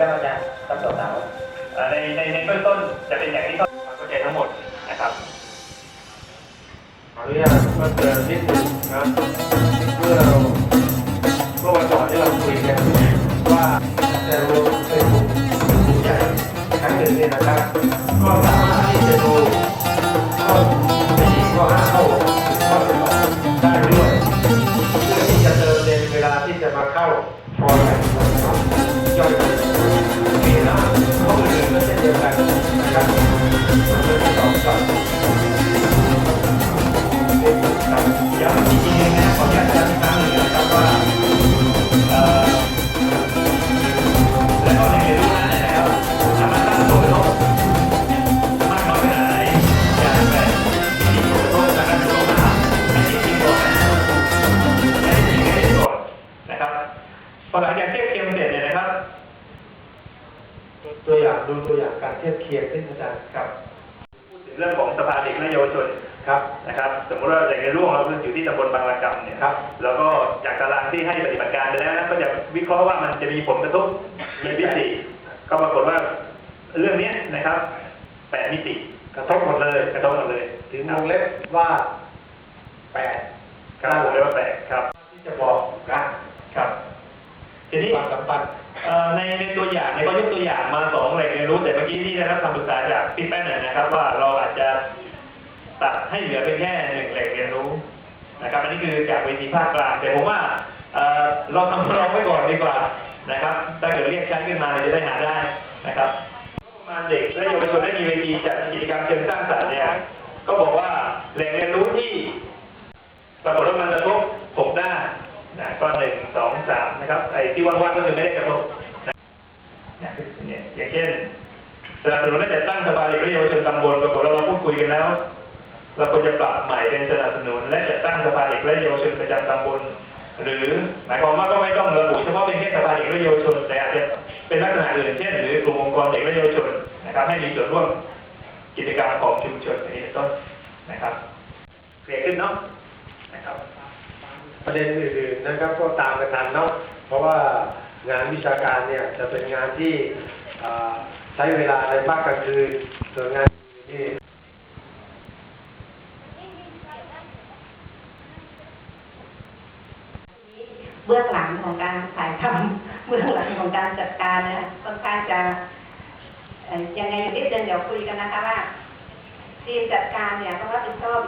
ครับอาจารย์ครับสาวเอ่อในในในเบื้องต้นจะเป็นอย่างที่เขาเข้าใจทั้งหมดนะครับขออนุญาตเพิ่มเติมนิดนึงนะเมื่อเราเมื่อวันก่อนที่เราคุยกันว่าจะรวมเป็นกลุ่มกลุ่มใหญ่ครั้งหนึ่งเนี่ยนะครับก็สามารถที่จะดูข้อสี่ข้อห้าข้อหกข้อสิบสองได้ด้วยเพื่อที่จะเติมในเวลาที่จะมาเข้า อหลังจากเทียบเคียงเสร็จเนี่ยนะครับ ตัวอย่างดูตัวอย่างการเทียบเคียงขึ้นอาจารย์ครับพูดถึงเรื่องของสภาเด็กและเยาวชนครับนะครับ สมมติว่าแหล่งเรียนรู้ของเราอยู่ที่ตำบลบางระกำเนี่ยครับแล้วก็จากตารางที่ให้ปฏิบัติการไปแล้วนะก็จะวิเคราะห์ว่ามันจะมีผลกระทบในมิติก็ปรากฏว่าเรื่องเนี้ยนะครับแปดมิติกระทบหมดเลยกระทบหมดเลยถึงวงเล็บว่าแปดครับผมเรียกว่าแปดครับที่จะบอกกัน ครับทีนี้ ความสัมพันธ์ เอ่อ ในในตัวอย่างในก็ยกตัวอย่างมาสองแหล่งเรียนรู้แต่เมื่อกี้ที่ได้รับคำปรึกษาจากพี่แป้นเนี่ยนะครับ ว่าเราอาจจะตัดให้เหลือเป็นแค่หนึ่งแหล่งเรียนรู้นะครับอันนี้คือจากเวทีภาคกลางแต่ผมว่าเราทำรองไว้ก่อนดีกว่านะครับ ถ้าเกิดเรียกใช้ขึ้นมาจะได้หาได้นะครับมาเด็กและเยาวชนได้มีเวทีจัดกิจกรรมเชิงสร้างสรรค์เนี่ยก็บอกว่าแหล่งเรียนรู้ที่ปรากฏว่ามันกระทบหกด้านะก็หนึ่งสองสามนะครับไอ้ที่ว่างๆก็คือไม่ได้กระทบ เนี่ยอย่างเช่นสนับสนุนและจัดตั้งสภาเด็กและเยาวชนตำบลปรากฏว่าเราพูดคุยกันแล้ว เราควรจะปรับใหม่เป็นสนับสนุน และจัดตั้งสภาเด็กและเยาวชนประจำตำบลหรือหมายความว่าก็ไม่ต้องระบุเฉพาะเป็นแค่สภาเด็กและเยาวชน แต่อาจจะเป็นลักษณะอื่นเช่น หรือกลุ่มองค์กรเด็กและเยาวชนนะครับ ให้มีส่วนร่วมกิจกรรมของชุมชนนี้เป็นต้นนะครับเคลียร์ขึ้นเนาะนะครับ ประเด็นอื่นๆนะครับก็ตามกันทันเนาะเพราะว่า งานวิชาการเนี่ยจะเป็นงานที่ใช้เวลาในภาคกลางคืนส่วนงานที่เบื้องหลังของการถ่ายทำเบื้องหลังของการจัดการนะค่อนข้างจะยังไงอยู่นิดเดียวเดี๋ยวคุยกันนะคะว่าทีมจัดการเนี่ยต้องรับผิดชอบ